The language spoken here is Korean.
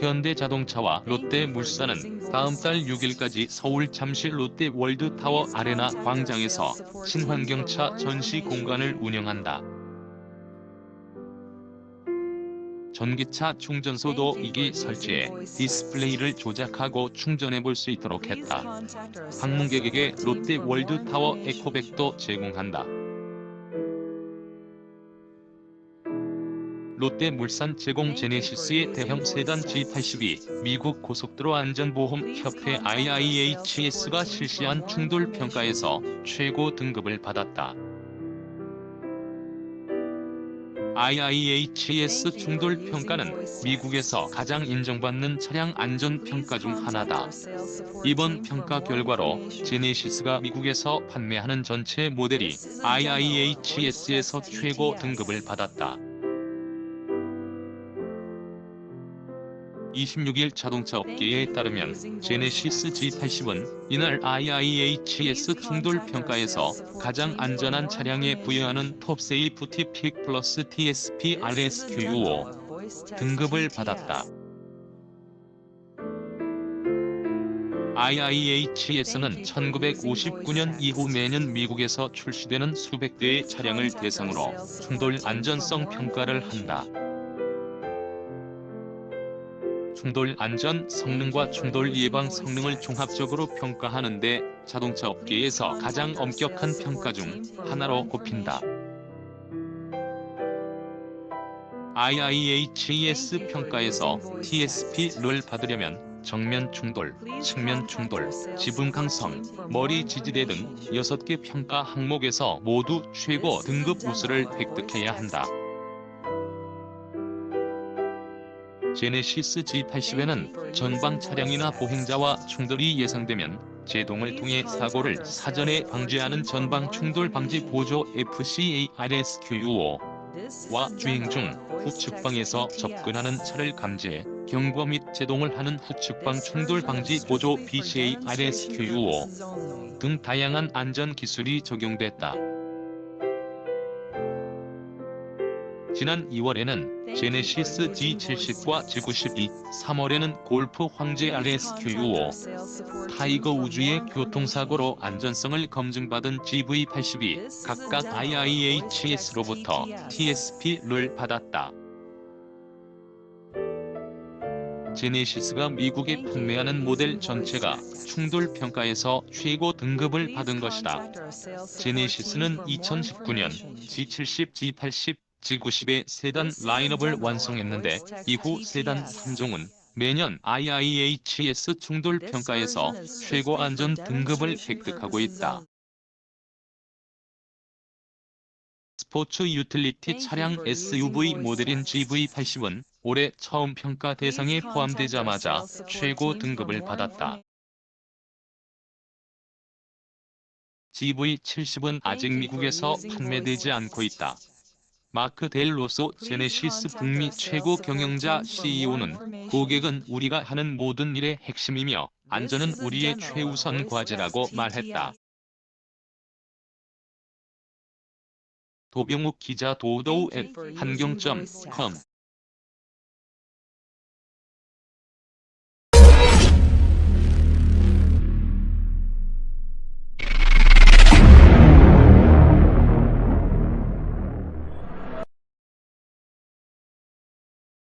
현대자동차와 롯데물산은 다음 달 6일까지 서울 잠실 롯데 월드타워 아레나 광장에서 친환경차 전시 공간을 운영한다. 전기차 충전소도 이기 설치해 디스플레이를 조작하고 충전해 볼 수 있도록 했다. 방문객에게 롯데 월드타워 에코백도 제공한다. 롯데물산 제공 제네시스의 대형 세단 G82 미국 고속도로 안전보험 협회 IIHS가 실시한 충돌 평가에서 최고 등급을 받았다. IIHS 충돌 평가는 미국에서 가장 인정받는 차량 안전 평가 중 하나다. 이번 평가 결과로 제네시스가 미국에서 판매하는 전체 모델이 IIHS에서 최고 등급을 받았다. 26일 자동차 업계에 따르면 제네시스 G80은 이날 IIHS 충돌 평가에서 가장 안전한 차량에 부여하는 톱세이프티 픽 플러스 TSP RSQO 등급을 받았다. IIHS는 1959년 이후 매년 미국에서 출시되는 수백 대의 차량을 대상으로 충돌 안전성 평가를 한다. 충돌 안전 성능과 충돌 예방 성능을 종합적으로 평가하는데 자동차 업계에서 가장 엄격한 평가 중 하나로 꼽힌다. IIHS 평가에서 TSP를 받으려면 정면 충돌, 측면 충돌, 지붕 강성, 머리 지지대 등 6개 평가 항목에서 모두 최고 등급 우수를 획득해야 한다. 제네시스 G80에는 전방 차량이나 보행자와 충돌이 예상되면 제동을 통해 사고를 사전에 방지하는 전방 충돌 방지 보조 FCARSQUO와 주행 중 후측방에서 접근하는 차를 감지해 경고 및 제동을 하는 후측방 충돌 방지 보조 BCARSQO 등 다양한 안전 기술이 적용됐다. 지난 2월에는 제네시스 G70과 G92, 3월에는 골프 황제 RSQO, 타이거 우주의 교통사고로 안전성을 검증받은 GV82 각각 IIHS로부터 TSP를 받았다. 제네시스가 미국에 판매하는 모델 전체가 충돌 평가에서 최고 등급을 받은 것이다. 제네시스는 2019년 G70, G80, G90의 세단 라인업을 완성했는데 이후 세단 3종은 매년 IIHS 충돌 평가에서 최고 안전 등급을 획득하고 있다. 스포츠 유틸리티 차량 SUV 모델인 GV80은 올해 처음 평가 대상에 포함되자마자 최고 등급을 받았다. GV70은 아직 미국에서 판매되지 않고 있다. 마크 델 로소 제네시스 북미 최고 경영자 CEO는 고객은 우리가 하는 모든 일의 핵심이며 안전은 우리의 최우선 과제라고 말했다. 도병욱 기자 도도우 앱 한경.com